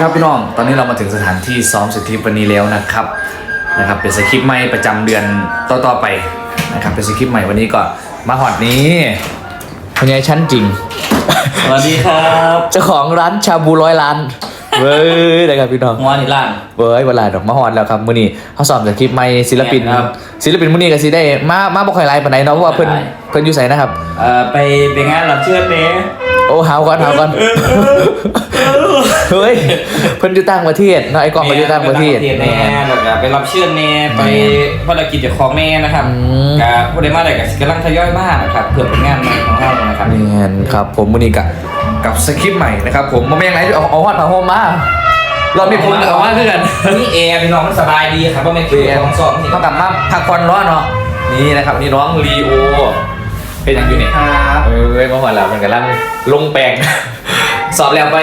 ครับพี่น้อง ตอนนี้เรามาถึงสถานที่ซ้อมสคริปต์วันนี้แล้วนะครับ นะครับ เป็นสคริปต์ใหม่ประจำเดือนต่อๆไปนะครับ เป็นสคริปต์ใหม่วันนี้ก็มาหอดนี้เป็นไงชั้นจริง สวัสดีครับ เจ้าของร้านชาบูร้อยล้าน เว้ยนะครับพี่น้องงอนอีกล่างเว้ยเวลาดอกมาฮอดแล้วครับมื้อนี้เขาสอบจากคลิปใหม่ศิลปินครับ ศิลปินมื้อนี้ก็สิได้มา มาบ่ค่อยไลฟ์ปานใดเนาะเพราะว่าเพิ่นบ่ค่อยไลฟ์เพิ่นอยู่ไสนะครับ เอ่อไปไปงานรับเชิญเน่ โอ้หาวก่อนหาวก่อนเฮ้ยเพิ่นอยู่ต่างประเทศเนาะไอ้กล้องก็อยู่ต่างประเทศแน่แล้วก็ไปรับเชิญแน่ไปภารกิจจากของแม่นะครับกับผู้ใดมาได้ก็กำลังทยอยมากนะครับเพื่อผลงานใหม่ของเรานะครับนี่ครับ ผมมื้อนี้กับกับสคริปต์ใหม่นะครับ ผมบ่แม่นไหนเอาเอาฮอดมาโฮมมาเรอบนี้ผมเอามาคือกันนี่แอร์พี่น้องมันสบายดีครับเพราะไม่คือของสอบนี่เท่ากับมาพักผ่อนร้อนเนาะนี่นะครับนี่น้องลีโอ เป็นอย่างอยู่นี่ครับเอ้ยเมื่อวานเราเป็นกันลังลงแปลง สอบแล้วไป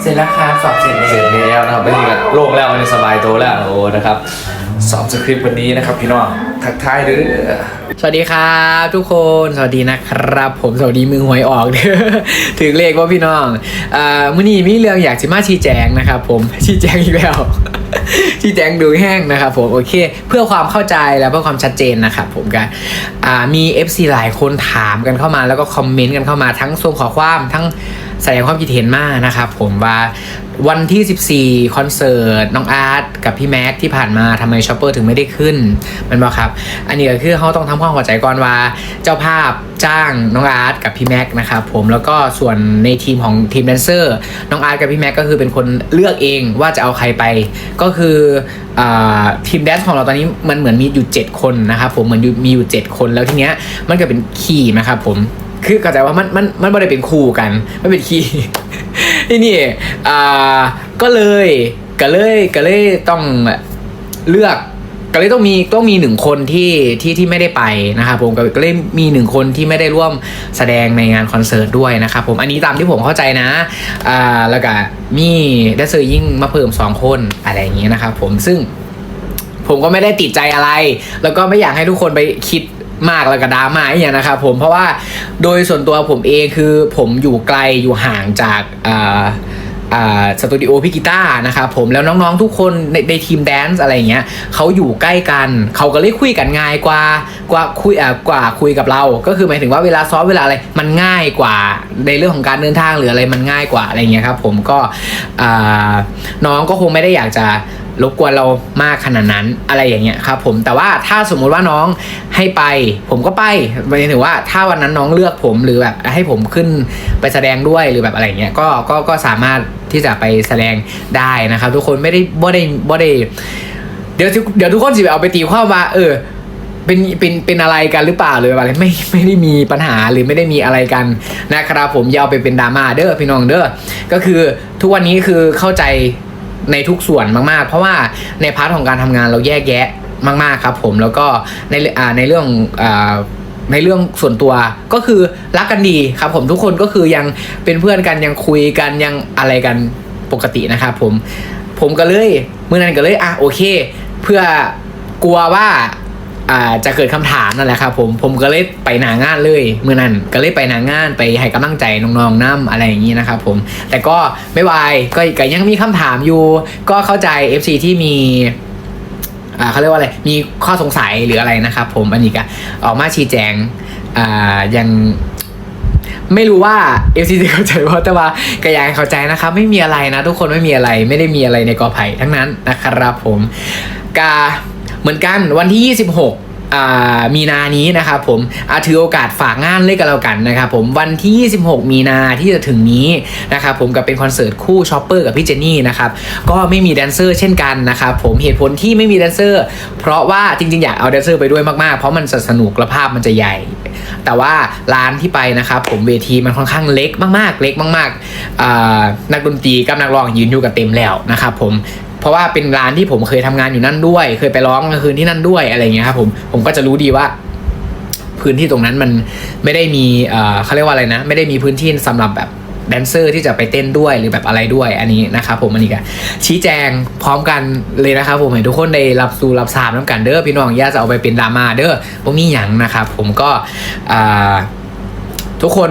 เสร็จแล้วครับสอบเสร็จเสร็จแล้วนะครับไม่มีกันโล่งแล้วมันสบายตัวแล้วโอ้นะครับ สอบสคริปต์วันนี้นะครับพี่น้องทักทายเด้อสวัสดีครับทุกคนสวัสดีนะครับ ผมสวัสดีมือหวยออกถึงเลขว่าพี่น้องอ่ามื่อนี้มีเรื่องอยากจะมาชี้แจงนะครับผมชี้แจงอีกแล้วชี้แจงดูแห้งนะครับผมโอเค เพื่อความเข้าใจและเพื่อความชัดเจนนะครับผมกันอ่ามี FC หลายคนถามกันเข้ามาแล้วก็คอมเมนต์กันเข้ามาทั้งส่งขอความทั้ง แสดงความคิดเห็นมากนะครับผมว่าวันที่ 14 คอนเสิร์ต น้องอาร์ตกับพี่แม็กที่ผ่านมาทำไมชอปเปอร์ถึงไม่ได้ขึ้น มันบอกครับ อันนี้ก็คือเขาต้องทำความเข้าใจก่อนว่า เจ้าภาพจ้างน้องอาร์ตกับพี่แม็กนะครับผมแล้วก็ส่วนในทีมของทีมแดนเซอร์น้องอาร์ตกับพี่แม็กก็คือเป็นคนเลือกเองว่าจะเอาใครไป ก็คืออทีมแดนซ์ของเราตอนนี้มันเหมือนมีอยู่ 7 คนนะครับผมเหมือนมีอยู่ 7 คนแล้วทีเนี้ยมันก็เป็นคีย์นะครับผม คือเข้าใจว่ามันมันมันไม่ได้เป็นคู่กันไม่เป็นคีย์ที่นี่อ่าก็เลยก็เลยก็เลยต้องเลือกก็เลยต้องมีต้องมีหนึ่งคนที่ที่ที่ไม่ได้ไปนะครับผมก็เลยมีหนึ่งคนที่ไม่ได้ร่วมแสดงในงานคอนเสิร์ตด้วยนะครับผมอันนี้ตามที่ผมเข้าใจนะอ่าแล้วก็มีแดนเซอร์ยิ่งมาเพิ่มสองคนอะไรอย่างเงี้ยนะครับผมซึ่งผมก็ไม่ได้ติดใจอะไร แล้วก็ไม่อยากให้ทุกคนไปคิด มากแล้วก็ดราม่าอย่างนะครับผมเพราะว่าโดยส่วนตัวผมเองคือผมอยู่ไกลอยู่ห่างจากสตูดิโอพี่กีตาร์นะครับผมแล้วน้องๆทุกคนในในทีมแดนซ์อะไรเงี้ยเขาอยู่ใกล้กันเขาก็เลยคุยกันง่ายกว่ากว่าคุยอ่ากว่าคุยกับเรา ก็คือหมายถึงว่าเวลาซ้อมเวลาอะไรมันง่ายกว่าในเรื่องของการเดินทางหรืออะไรมันง่ายกว่าอะไรเงี้ยครับผมก็น้องก็คงไม่ได้อยากจะ รบกวนเรามากขนาดนั้นอะไรอย่างเงี้ยครับผมแต่ว่าถ้าสมมุติว่าน้องให้ไป ผมก็ไปหมายถึงว่าถ้าวันนั้นน้องเลือกผมหรือแบบให้ผมขึ้นไปแสดงด้วยหรือแบบอะไรเงี้ยก็ก็ก็สามารถที่จะไปแสดงได้นะครับ ทุกคนไม่ได้บ่ได้บ่ได้เดี๋ยวทุเดี๋ยวทุกคนสิเอาไปตีความว่า เออเป็นเป็นเป็นอะไรกันหรือเปล่าหรืออะไรไม่ไม่ได้มีปัญหาหรือไม่ได้มีอะไรกันนะครับผมอยาวไปเป็นดราม่าเด้อพี่น้องเด้อก็คือทุกวันนี้คือเข้าใจ ในทุกส่วนมากๆ เพราะว่าในพาร์ทของการทำงานเราแยกแยะมาก ๆครับ ผมแล้วก็ในในเรื่องอในเรื่องส่วนตัวก็คือรักกันดีครับผมทุกคนก็คือยังเป็นเพื่อนกันยังคุยกันยังอะไรกันปกตินะครับผมผมก็เลยเมื่อนั้นก็เลยอะโอเค เพื่อกลัวว่า อ่าจะเกิดคำถามนั่นแหละครับผมผมก็เลยไปหนางานเลยเมื่อนั้นก็เลยไปหนางานไปให้กำลังใจน้องๆน้ำอะไรอย่างนี้นะครับผมแต่ก็ไม่วายก็ก็ยังมีคำถามอยู่ ก็เข้าใจ FC ที่มีอ่าเขาเรียกว่าอะไร มีข้อสงสัยหรืออะไรนะครับผมอันนี้ก็ออกมาชี้แจงอ่ายังไม่รู้ว่า FC จะเข้าใจว่าแต่ว่าก็อยากให้เข้าใจนะครับ ไม่มีอะไรนะ ทุกคนไม่มีอะไรไม่ได้มีอะไรในกอไผ่ทั้งนั้นนะครับผมกา เหมือนกันวันที่ 26มีนานี้นะครับผมอาถือโอกาสฝากงานเลยกันแล้วกันนะครับผมวันที่ 26 มีนาที่จะถึงนี้นะครับผมกับเป็นคอนเสิร์ตคู่ชอปเปอร์กับพี่เจนนี่นะครับก็ไม่มีแดนเซอร์เช่นกันนะครับผมเหตุผลที่ไม่มีแดนเซอร์ เพราะว่าจริงๆ อยากเอาแดนเซอร์ไปด้วยมากๆ เพราะมันสนุกและภาพมันจะใหญ่ แต่ว่าร้านที่ไปนะครับผมเวทีมันค่อนข้างเล็กมากๆ เล็กมากๆนักดนตรีกับนักร้องยืนอยู่กับเต็มแล้วนะครับผม เพราะว่าเป็นร้านที่ผมเคยทำงานอยู่นั่นด้วย เคยไปร้องกลางคืนที่นั่นด้วยอะไรเงี้ยครับผมผมก็จะรู้ดีว่า พื้นที่ตรงนั้นมันไม่ได้มีเขาเรียกว่าอะไรนะ ไม่ได้มีพื้นที่สำหรับแบบแดนเซอร์ที่จะไปเต้นด้วยหรือแบบอะไรด้วยอันนี้นะครับผมอันนี้ก็ชี้แจงพร้อมกันเลยนะครับผมให้ทุกคนได้รับสู่รับทราบน้ำกันเด้อพี่น้องอย่าจะเอาไปเป็นดราม่าเด้อพวกนี้หยังนะครับผมก็ทุกคน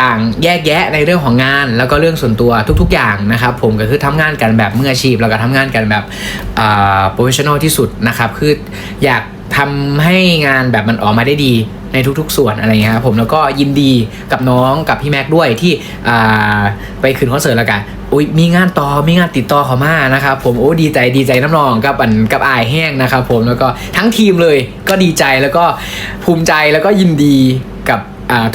ต่างแยกแยะในเรื่องของงาน แล้วก็เรื่องส่วนตัวทุกๆอย่างนะครับผมก็คือทำงานกันแบบมืออาชีพ แล้วก็ทำงานกันแบบอ่าโปรเฟชชั่นอลที่สุดนะครับคืออยากทำให้งานแบบมันออกมาได้ดีในทุกๆ ส่วนอะไรเงี้ยครับผมแล้วก็ยินดีกับน้องกับพี่แม็กด้วยที่อ่าไปขึ้นคอนเสิร์ตแล้วกันอุ้ยมีงานต่อมีงานติดต่อเขามานะครับผมโอ้ดีใจดีใจน้ำนองกับอันกับอายแห้งนะครับผมแล้วก็ทั้งทีมเลยก็ดีใจแล้วก็ภูมิใจแล้วก็ยินดีกับ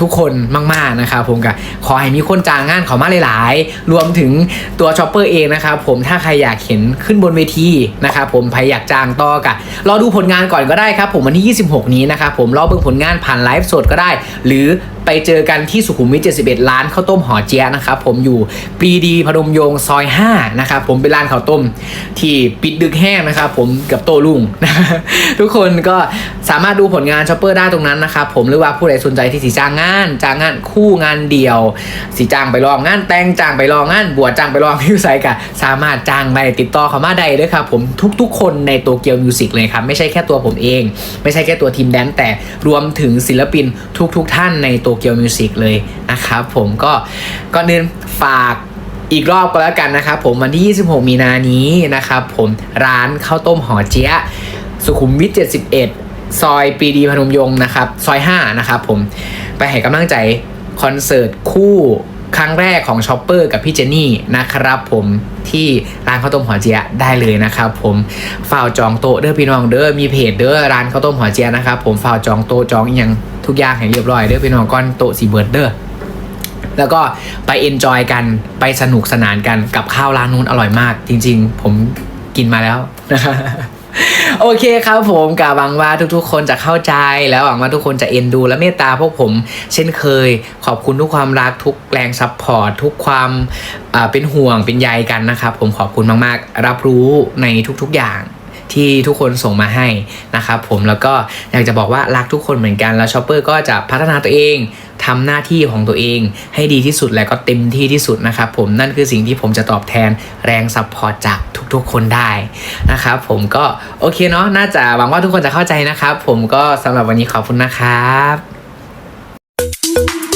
ทุกคนมากๆนะครับผมก็ขอให้มีคนจ้างงานเขามาหลาย ๆ รวมถึงตัวชอปเปอร์เองนะครับผมถ้าใครอยากเห็นขึ้นบนเวทีนะครับผมใครอยากจ้างต่อกะรอดูผลงานก่อนก็ได้ครับ ผมวันที่ 26 นี้นะครับผมรอเบิ่งผลงานผ่านไลฟ์สดก็ได้ หรือไปเจอกันที่สุขุมวิท 71 ร้านข้าวต้มหอเจี๊ยนะครับผมอยู่ปรีดีพนมยงซอย 5 นะครับผมเป็นร้านข้าวต้มที่ปิดดึกแห้งนะครับผมกับโตลุง ทุกคนก็ สามารถดูผลงานชอปเปอร์ได้ตรงนั้นนะครับผมหรือว่าผู้ใดสนใจที่สีจ้างงานจ้างงานคู่งานเดียว สีจ้างไปลองงานแต่งจ้างไปลองงานบวชจ้างไปลองมิวไซกะสามารถจ้างไปติดต่อเขามาได้ด้วยครับผมทุกๆ คนในโตเกียวมิวสิกเลยครับไม่ใช่แค่ตัวผมเอง ไม่ใช่แค่ตัวทีมแดนแต่รวมถึงศิลปินทุกๆท่านในโตเกียวมิวสิกเลยนะครับผมก็ก่อนอื่นฝากอีกรอบก็แล้วกันนะครับผมวันที่ 26 มีนานี้นะครับผมร้านข้าวต้มหอเจี๊ยะสุขุมวิท 71 ซอยปีดีพนมยงค์นะครับ ซอย5นะครับผมไปให้กำลังใจคอนเสิร์ตคู่ครั้งแรกของชอปเปอร์กับพี่เจนนี่นะครับผมที่ร้านข้าวต้มหอเจี๊ยได้เลยนะครับผมฝ่าวจองโต๊ะเด้อพี่น้องเด้อมีเพจเด้อร้านข้าวต้มหอเจี๊ยนะครับผมฝ่าวจองโต๊ะจองอหยังทุกอย่างให้เรียบร้อยเด้อพี่น้องก้อนโต๊ะสีเบิร์ดเด้อแล้วก็ไปเอนจอยกันไปสนุกสนานกันกับข้าวร้านนู้นอร่อยมาก จริง ๆ ผมกินมาแล้ว โอเคครับผมกะหวังว่าทุกๆ คนจะเข้าใจแล้วหวังว่าทุกคนจะเอ็นดู และเมตตาพวกผม เช่นเคย ขอบคุณทุกความรักทุกแรงซัพพอร์ตทุกความเป็นห่วงเป็นใยกันนะครับผมขอบคุณมากๆ รับรู้ในทุกๆอย่าง ที่ทุกคนส่งมาให้นะครับผมแล้วก็อยากจะบอกว่ารักทุกคนเหมือนกันแล้วชอปเปอร์ก็จะพัฒนาตัวเองทำหน้าที่ของตัวเองให้ดีที่สุดและก็เต็มที่ที่สุดนะครับผมนั่นคือสิ่งที่ผมจะตอบแทนแรงซัพพอร์ตจากทุกๆคนได้นะครับผมก็โอเคเนาะน่าจะหวังว่าทุกคนจะเข้าใจนะครับผมก็สำหรับวันนี้ขอบคุณนะครับ